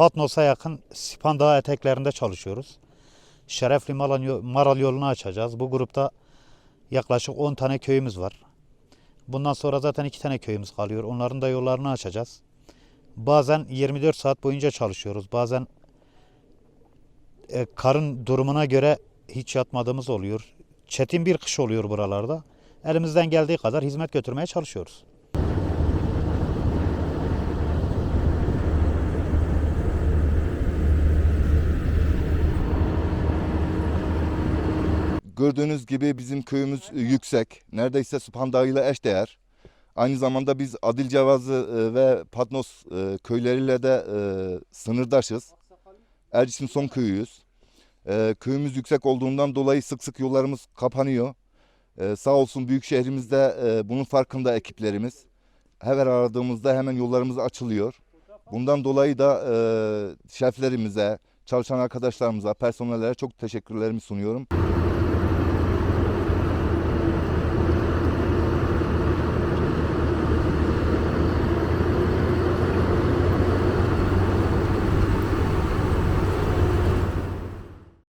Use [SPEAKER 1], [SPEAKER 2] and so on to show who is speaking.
[SPEAKER 1] Patnos'a yakın Sipan Dağı eteklerinde çalışıyoruz. Şerefli Maral, yo- Maral yolunu açacağız. Bu grupta yaklaşık 10 tane köyümüz var. Bundan sonra zaten 2 tane köyümüz kalıyor. Onların da yollarını açacağız. Bazen 24 saat boyunca çalışıyoruz. Bazen e, karın durumuna göre hiç yatmadığımız oluyor. Çetin bir kış oluyor buralarda. Elimizden geldiği kadar hizmet götürmeye çalışıyoruz.
[SPEAKER 2] Gördüğünüz gibi bizim köyümüz e, yüksek. Neredeyse Süphan Dağı ile eşdeğer. Aynı zamanda biz Adil Cevazı e, ve Patnos e, köyleriyle de sınırdaşız. Ercisim son köyüyüz. Köyümüz yüksek olduğundan dolayı sık sık yollarımız kapanıyor. Sağ olsun büyük şehrimizde bunun farkında ekiplerimiz. Her aradığımızda hemen yollarımız açılıyor. Bundan dolayı da şeflerimize, çalışan arkadaşlarımıza, personellere çok teşekkürlerimi sunuyorum.